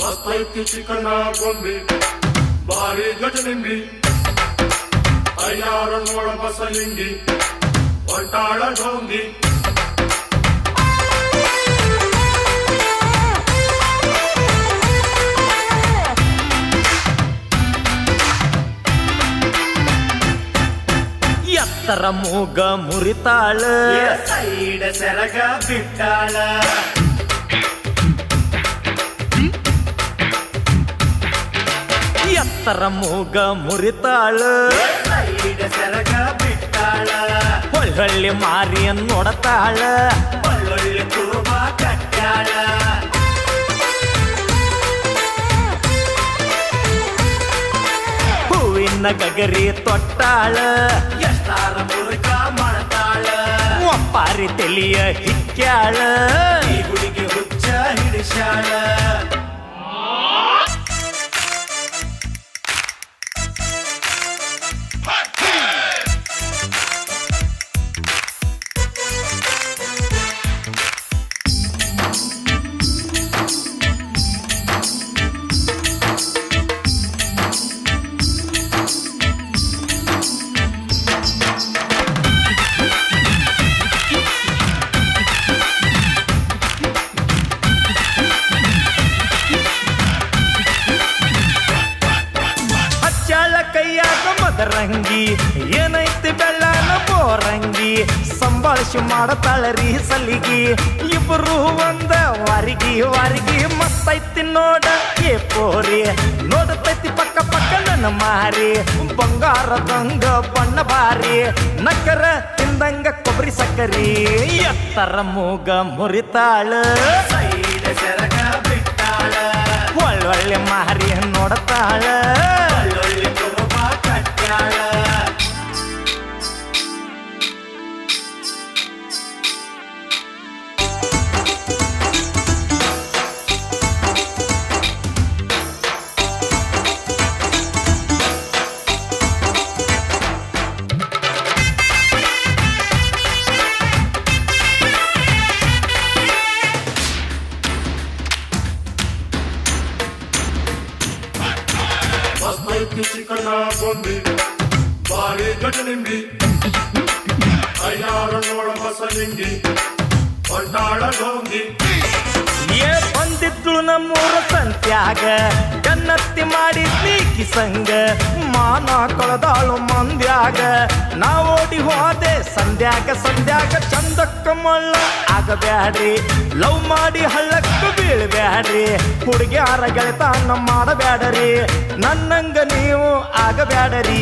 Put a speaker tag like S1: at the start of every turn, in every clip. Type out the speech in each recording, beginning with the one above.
S1: ಮಸ್ತೈತಿ ಚಿಕನ್ನ ಗೊಂಬಿ ಬಾರಿ ಗಜನಿಂಬಿ ಅಯ್ಯಾರ ನೋಡ ಬಸಲಿಂಗಿ ಹೊಂಟಾಳ ಢೋಂಗಿ
S2: ಎತ್ತರ ಮೂಗ ಮುರಿತಾಳ
S3: ಸೈಡ್ ಸೆರಗ ಬಿಟ್ಟಾಳ
S2: ಎತ್ತರ ಮೂಗ ಮುರಿತಾಳ
S3: ಸೈಡ್ ಸೆರಗ ಬಿಟ್ಟಾಳ
S2: ಹೊಳ್ಳಿ ಮಾರಿಯನ್ ನೋಡತಾಳ
S3: ಒಳ್ಳೊಳ್ಳೆ ಕುರುಬ ಕಟ್ಟಾಳ
S2: ಹೂವಿನ ಗಗರಿ ತೊಟ್ಟಾಳ.
S3: ಎಷ್ಟಾರ ಮೂಲಕ ಮಾಡ್ತಾಳ.
S2: ಪಾರಿ ತೆಲಿಯ ಹಿಕ್ಕ್ಯಾಳ
S3: ಈ ಹುಡುಗಿ ಹುಚ್ಚ ಹಿಡಿಸ್ಯಾಳ.
S2: ಕೈಯಾಗ ಮದರಂಗಿ ಏನೈತಿ ಬೆಳ್ಳನ ಬೋರಂಗಿ ಸಂಭಾಳಿಸಿ ಮಾಡತಾಳರಿ ಸಲಿಗಿ ಇಬ್ರು ಒಂದ ವಾರಿಗಿ ವಾರಿಗಿ ಮಸ್ತೈತಿ ನೋಡ ಏ ಪೋರಿ ನೋಡತೈತಿ ಪಕ್ಕ ಪಕ್ಕ ನನ್ನ ಮಾರಿ ಬಂಗಾರದಂಗ ಬಣ್ಣ ಬಾರಿ ನಕ್ಕರ ತಿಂದಂಗ ಕೊಬ್ಬರಿ ಸಕ್ಕರಿ ಎತ್ತರ ಮೂಗ ಮುರಿತಾಳ
S3: ಸೈಡ್ ಸೆರಗ ಬಿಟ್ಟಾಳ
S2: ಒಳ್ಳೊಳ್ಳೆ ಮಾರಿ ನೋಡತಾಳ
S1: ಮಸ್ತೈತಿ ಚಿಕನ್ನ ಗೊಂಬಿ ಬಾರಿ ಗಜನಿಂಬಿ ಅಯ್ಯಾರ ನೋಡ ಬಸಲಿಂಗಿ. ಬಂಡಾಳ ಢೋಂಗಿ
S2: ಏ ಬಂದಿದ್ಳು ನಮ್ಮೂರ ಸಂತ್ಯಾಗ. ಕನ್ನತ್ತಿ ಮಾಡಿ ನೀಕಿ ಸಂಗ ಮಾನ ಕಳೆದಾಳು ಮಂದ್ಯಾಗ. ನಾ ಓಡಿ ಹೋದೆ ಸಂಧ್ಯಾಗ ಸಂಧ್ಯಾಕ ಚಂದಕ್ಕ ಮಳ್ಳ ಆಗಬ್ಯಾಡ್ರಿ. ಲವ್ ಮಾಡಿ ಹಳ್ಳಕ್ಕ ಬೀಳ್ಬ್ಯಾಡ್ರಿ. ಹುಡುಗ್ಯಾರ ಗೆಳತಾನ ಮಾಡಬ್ಯಾಡ್ರಿ. ನನ್ನಂಗ ನೀವು ಆಗಬ್ಯಾಡರಿ.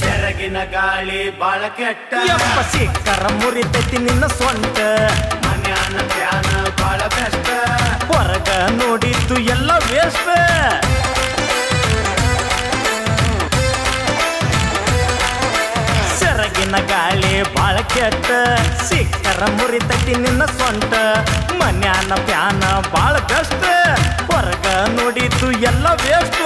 S3: ಸೆರಗಿನ ಗಾಳಿ ಬಾಳ ಕೆಟ್ಟ.
S2: ಯಪ್ಪ ಸಿಕ್ಕರ ಮುರಿತೈತಿ ನಿನ್ನ ಸ್ವಂತ.
S3: ಮನ್ಯಾನ ಬಾಳ ಬೆಸ್ಟ್
S2: ಹೊರಗ ನೋಡಿದ್ದು ಎಲ್ಲ ವೇಸ್ಟ್ ಕೆಟ್ಟ ಸಿಕ್ಕರ ತಟ್ಟಿ ನಿನ್ನ ಸೊಂಟ ಮನ್ಯಾನ ಪ್ಯಾನ ಬಾಳ ಕಷ್ಟ. ಹೊರಗ ನೋಡಿದ್ದು ಎಲ್ಲ ವೇಸ್ಟ್